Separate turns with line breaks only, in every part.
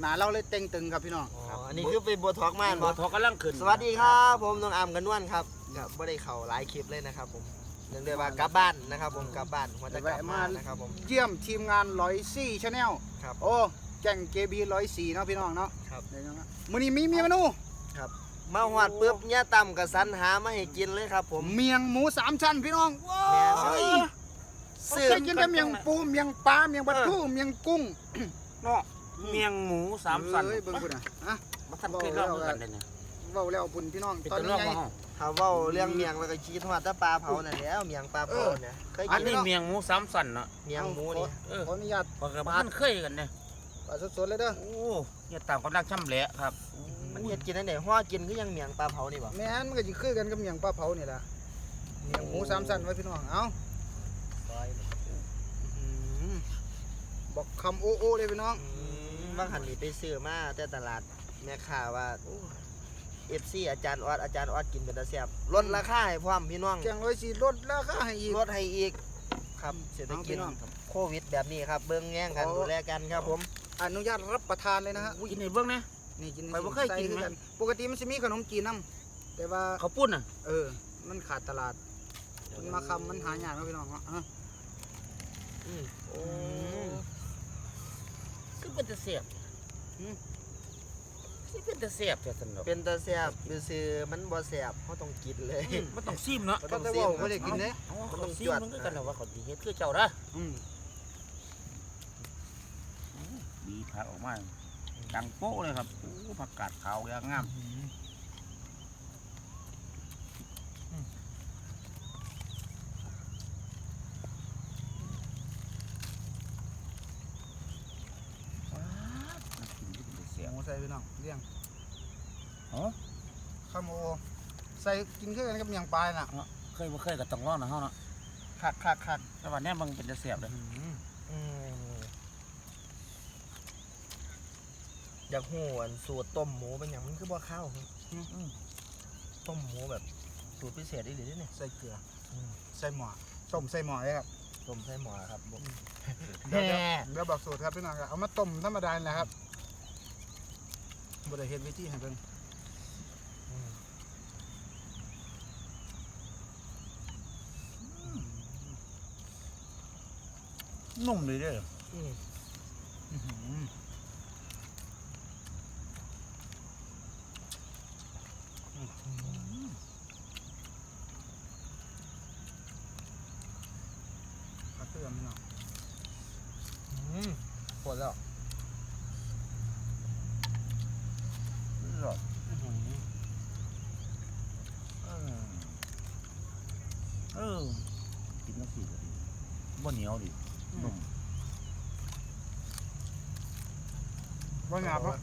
หนาเราเลยเต็งตึงครับพี่น้อง
อ๋ออันนี้คือเป็นบัวทอกม่าน
บ่
บ่
ทอกำลังขึ้น
สวัสดีครับผมน้องอามกันนวลครับกับบ่ได้เข้าหลายคลิปเลยนะครับผมเนื่องด้วยว่ากลับบ้านนะครับ ผมกลับบ้านหัวจะกลับมานะครับผม
เยี่ยมทีมงานร้อยซี่ชาแนล
ครับ
โอ้แก่งเกบีร้อยสี่เนาะพี่น้องเนาะ
ครับ
เดี๋ยวนะมื้อนี้มีเมียเมนู
มาหอดปุ๊บเนี่ยต่ำกับสันหามาให้กินเลยครับ ผม
เมียงหมูสามชั้นพี่น้องว้า
แม่น
ว
ซื้อ
เคยกินแต่เมียงปูเมียงปลาเมียงปลาทูเมียงกุ้ง
เนาะ เมียงหมูสามสัน
เอ้ยเบิ่งพุ่นน่ะอะ
มาทันเคยเล่าเหมือนกันเลยเนี่ย
เว้าแล้วพุ่นพี่น้อง
เป็น
ตอน
ตัว
นี้
เรื่อง
ไง
มาห้อง
เขาเว้าเรื่องเมียงแล้วก็คิดฮอดแต่ปลาเผานั่นแหล้วเมียงปลาเผาเนี่ยเคย
อัน
กิน
นี้
เนาะ
เมียงหมูสามสันเนาะ
เมียงหมูนี่
เออ
ขออนุญาต
ปกติมันเคยกันเนี่ย
ปลาสดๆเลยเด้อ
โอ้เนี่ยตามกำลังช่ำแหละครับ
มันเฮ็ดกินได้ไหนฮ้อกินคือยังเมียงปลาเผานี่บ่
แม่นมันก็สิคือกันกับเมียงปลาเผานี่แหละเมียงหมูสามชั้นไว้พี่น้อง เอ้า
อืม
บอกคำโอโอเลยพี่น้อง
บางหันนี่ไปซื้อมาแต่ตลาดแม่ค้าว่าเอฟซีอาจารย์ออดอาจารย์ออดกินเป็นตาแซ่บลดราคาให้พร้อมพี่น้อง
แกงร้อยสี่ลดราคาให้อีก
ลดให้อีกครับเศรษฐ
เอา
กิ
พี่
จ
น้อง
โควิดแบบนี้ครับ เบิ่งแย่งกัน
ขอ
ดูแลกันครับผม
อนุญาตรับประทานเลยนะฮะ
กินในเบื้องนะ
นี่กิน
ไปบ่เคยกิน
ใส่
ไหม
คือปกติมันจะมีขนมจีนน้ำแต่ว่า
เขาวปุ้นอะ
เออ มันขาดตลาด มันมาคำมันหายากเนาะพี่น้องเนาะอะ
อืมโอ้
คือ เป็นตะเสียบคือเป็นตะเสียบแต่สนุก
เป็นตาแซ่บซื่อๆมันบ่แซ่บเขาต้องกินเลย
มันต้องซิมเนาะ
ก็
ก็
ต้อง
ได้
ซิ
ว่า
ครับ
ไม่ได้กินเด้
อ๋อ
มัน
เขา
ต้อง
ซิ
จ
ม
วด
มันก็กันแล้วว่าเขาดีเฮ็ดคือเจ้าละ
อืม
ดีผักออกมาดังโป๊ะเลยครับโอ้ผักกาดขาวอย่างงาม เสียง
หมู ใส่พี่น้องเลี้ยง
อ๋อ
ข้าวโมใส่กินคือกันกับเมียงปลายน่ะ
เคยบ่เคยกับต้องรอดนะเฮาเนาะ
คักคักคัก
แต่ว่าแน่มันเป็นตะเสียบเลย
อืมอยากหูอันสูตรต้มหมูเป็นอย่างมันคือบ่ข้าวครับอืมต้มหมูแบบสูตรพิเศษได้หรือเนี่ย
ใส่เกลืออ
ม
ใส่หม้อต้มใส่หม้อเลยครับ
ต้มใส่หมูครับผม
เดี๋ยวเดี๋ยวเดี๋ยวบอกสูตรครับพี่น้องครับเอามาต้มธรรมดานี่แหละครับ บริเฮ็ดวิธีให้เพิ่ง
นุ่มเลยเด้อ
อืม
อื้อหือกระเทียมพี่น้อง
อืมปวดแล้ว
หรอ
อื้อหือ
เออเออกินน้ำสีก็ดี บ่เหนียวดินุ่ม
ว่าหยาบปะ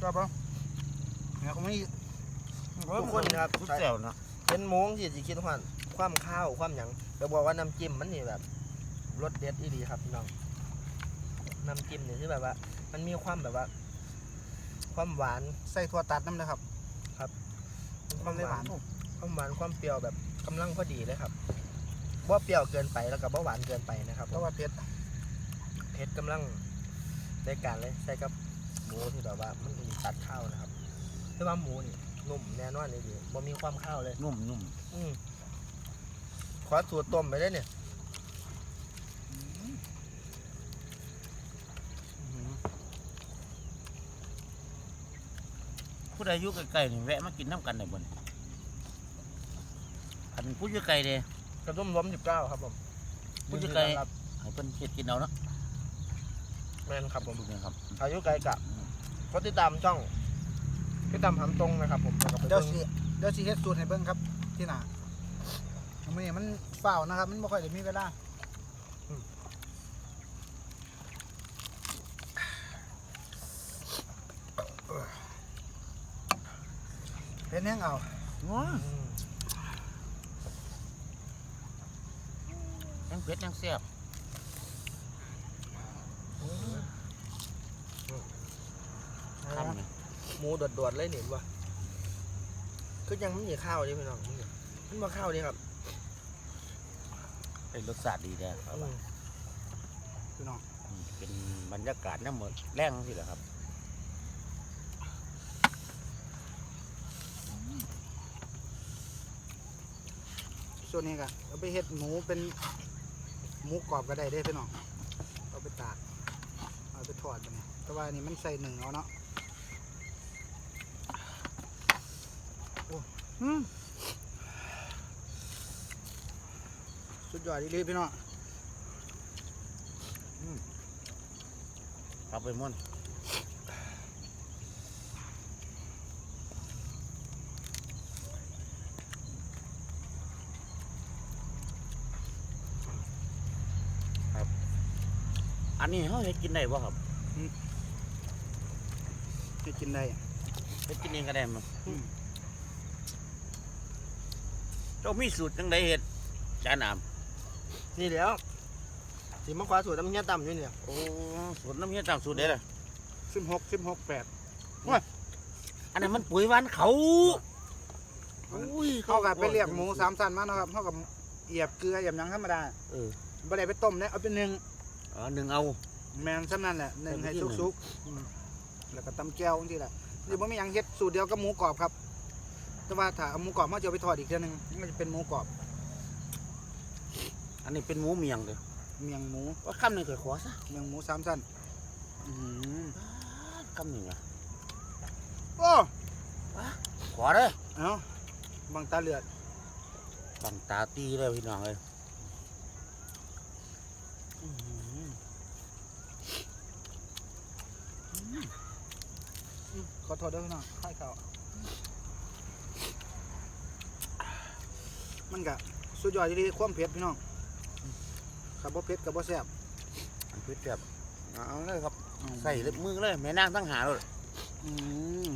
ชอบปะเนี่ยก็ไม่
ทุกคนครับ
ทุกแซวนะ
เป็นหมูที่สิคิดว่าความข้าวความหยังแต่บอกว่าน้ำจิ้มมันนี่แบบรสเด็ดอีดีครับพี่น้องน้ำจิ้มเนี่ยที่แบบว่า มันมีความแบบว่า ความหวาน
ใส่ถั่วตัดน้ำนะครับ
ความหวานความหวานความเปรี้ยวแบบกำลังพอดีเลยครับ ว่าเปรี้ยวเกินไปแล้วก็บ่หวานเกินไปนะครับ
เพราะว่าเผ็ด
เผ็ดกำลังได้การเลยใส่กับหมูที่แบบว่ามันมีตัดข้าวนะครับคือว่าหมูนี่นุ่มแน่นอนเลยดีบ่มีความข้าวเลย
นุ่มนุ่ม
อืมขอสูตรต้มไปได้เนี่ย
ผู้ใดอยู่ไกลๆนี่แวะมากินน้ำกันได้บ่เนี่ยอันผู้อยู่ไกลเด้
กระตุ้มล้มสิบเก้าครับผม
ผู้อยู่ไกลให้เพิ่นเฮ็ดกินเอาเนาะ
แมนครับผม
ถูกไหมครับ
อายุไกลกะก็ติดตามช่องติดตามหำตรงนะครับผมแล้วก็ไป
เดี๋ยว
เบิ่ง
สิเดี๋ยวสิเฮ็ดสูตรให้เบิ่งครับ ที่หน้ามื้อนี้มันเฝ้าวนะครับ มันบ่ค่อยได้มีเวลาเป็นยังเอา
ว้า
อืม
ยังเผ็ดยังแซ่บคำนี่
หมูโดดๆเลยนี่วะคือยังไม่มีข้าวเลยพี่น้องมันเนี่ยมันมาข้าวนี่ครับ
ไอ้รสชาติดีแท้
อืม
พี่น้อง
เป็นบรรยากาศน้ำหมดแรงสิแหละครับ
ส่วนนี้ก็เอาไปเฮ็ดหมูเป็น หมูกรอบก็ได้ได้พี่น้องเอาไปตากเอาไปทอดกันเนี่ยแต่ว่านี่มันใส่หนึ่งเอาเนาะโอ้หืมสุดยอดดีเลยพี่น้อง
ครับไปม่วน อันนี้เขาเฮ็ดกินได้บ่ครับ
จะกินได้
เฮ็ดกินเองก็ได้มั้ง
อืม
เจ้ามีสูตรจังไดเฮ็ดจานอาม
นี่เดี๋ยวสีมะขวาสูตรน้ำเงี้ยต่ำอยู่เนี่ย
โอ้สูตรน้ำเฮียตามสูตรเด้ล่ะ
สิบหกสิบหกแปด
อันนั้นมันปุ๋ยหวานเขาอุ้ย
เขากับไปเรียกหมูสามสันมาเนาะครับเขากับเหยียบเกลือเหยียบหยังธรรมดา
เออ
บ่ได้ไปต้มเนี่ยเอาไปหนึ่ง
อ๋อหนึ่งเอา
แมนซ้ำนั่นแหละหนึ่ง
เป็นวิ
ให้
ธีหนึ่ง
สุกๆอืมแล้วก็ตำแก้วนี่แหละนี่ผมมีหยังเฮ็ดสูตรเดียวกับหมูกรอบครับ แต่ว่าถ้าเอาหมูกรอบมาจะเอาไปทอดอีกเทีนึงมันจะเป็นหมูกรอบ
อันนี้เป็นหมูเมียงเลย
เมียงหมู
ว่าคำหนึ่งเคยขอซะ
เมียงหมูสามสันอื้อหือ
คำหนึ่งอะ
โอ้
ขอเลย
เอ้าบางตาเลือด
บังตาตีเลยพี่น้องเลย
อื้อหืออืม ขอโทษด้วยพี่น้องให้เขามันกะสุดยอดดีๆความเผ็ดพี่น้องขับบ่เผ็ดกับบ่แซ่บ
อันพิษแบบเอาเลยครับ
อืม
ใส่เล็บมือเลยแม่นางตั้งหาเลย
อืม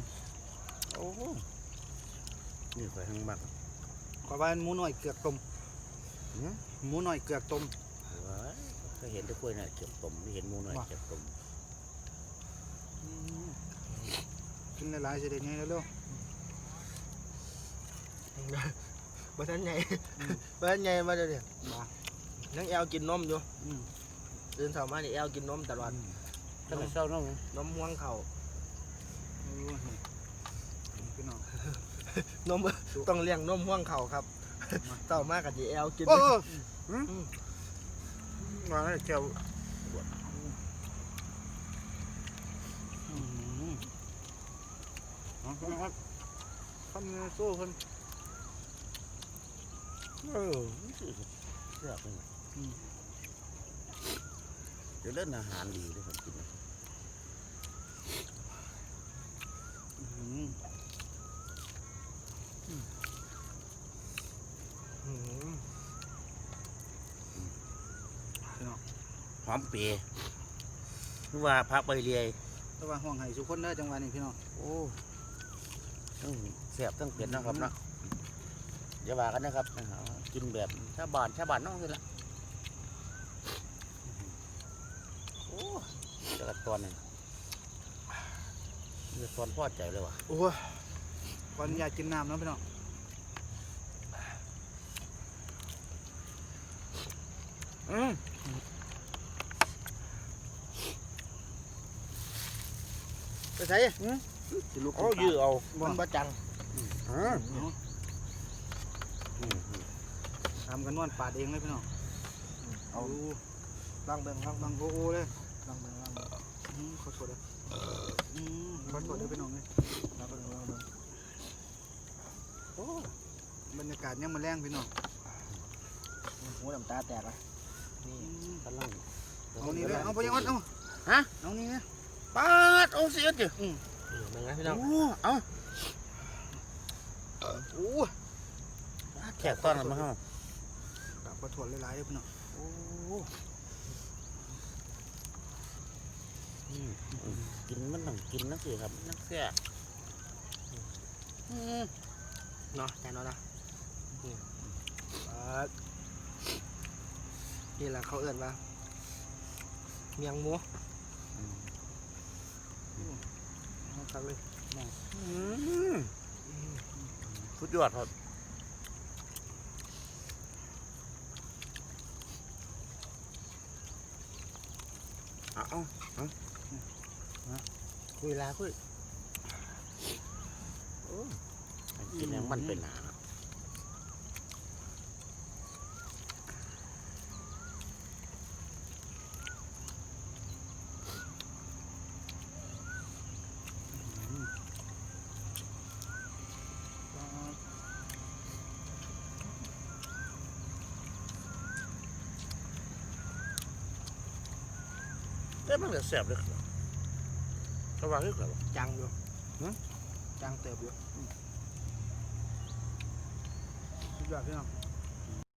โอ้นี่ข่อยทั้งบัก
ขอว่าหมูหน่อยเกือกต้ม
หือ
หมูหน่อยเกือกต้ม
เว้ยเคยเห็นแตะกล้วยน่ะเก็บต้มไม่เห็นหมูหน่อย
ว่ะ
เก็บต้ม
อืม กินหลายๆสิได้ไงเร็ว
บัทันใหญ่
อืม
บัทันใหญ่มาเดี๋ยวนี้
ๆมา
นังแอลกินนมอยู่
อืม
ตื่นเช้ามานี่แอลกินนมตลอด
ตั้งแต่เช้าน้อง
นมห่วงเข่า
โอ้ยพี่น้อง
นม ต้องเลี้ยงนมห่วงเข่าครับเช้ามากกับจีแอลกิน
โอ้โอ้
มาแล้วเจ้า
อืมเอาพี่ น้องครับทำเงินสู้เพิ่น
เออเสียบเลยเดี๋ยวเล่นอาหารดีเลยผมกิน
อืม
อืม
หอมเปียคือว่าพักใบเรีย
แต่ว่าห่วงให้ทุกคนเด้อจังหวะนี้พี่น้อง
โอ้ ทั้งเสียบทั้งเผ็ดนะครับเนาะอย่าว่ากันนะครับอ่ากินแบบชาวบ้านชาวบ้านน้องสิละโอ้แต่ละตอนนี่เลือดตอนพอใจเลยว่ะ
โอ้ยขออนุญาตกินน้ำเนาะพี่น้อง
อืม
ไปใส่
สิลูก
โอ้ยื้อเอา
บ่
มันบ่จัง
อืม
เอา
อืมอืม
ทำกันนวดปาดเองเลยพี่น้องเอา
ลองเบิ่งลองเบิ่
บั
ง
งโอโอเลย
ลองเบิ่งลองเบิ่ง
อืมขอโทษเด้ออืมขอโทษเด้อพี่น้องเลย
ลองเบิ่งลองเบิ่ง
โอ้บรรยากาศยังมาแรงพี่น้อง
หูน้ำตาแตกอะนี่
อืม
กำลัง
เอานี่เลยเอาไปยังวัดเอา
ฮะ
เอานี่นะ
ปาดโอ้เสียจิ
อืม
นี่เบิ่งนะพี่น้อง
โอ้เอา
โอ้
แขกต้อนกันมาเข้า
กลับขอโทษหลายๆเด้อพี่น้อง
โอ้อืมอืมกินมันต้องกินนักสิครับนักเสีย
อืม
เนาะแน่นอนนะนี่อ่านี่แหละเขาเอื้อนว่าเมียงหมู
เอาตักเลย
อืมสุดยอดครับเอาเอาเอาเอาคุยลาคุยโอ้ยกินอย่างมันเป็นหนาเนาะ เอ้ย มันก็แสบเลยครับสว่างเลยครับ
จังอยู่
จังเติบอยู่สุดยอดพี่น้อง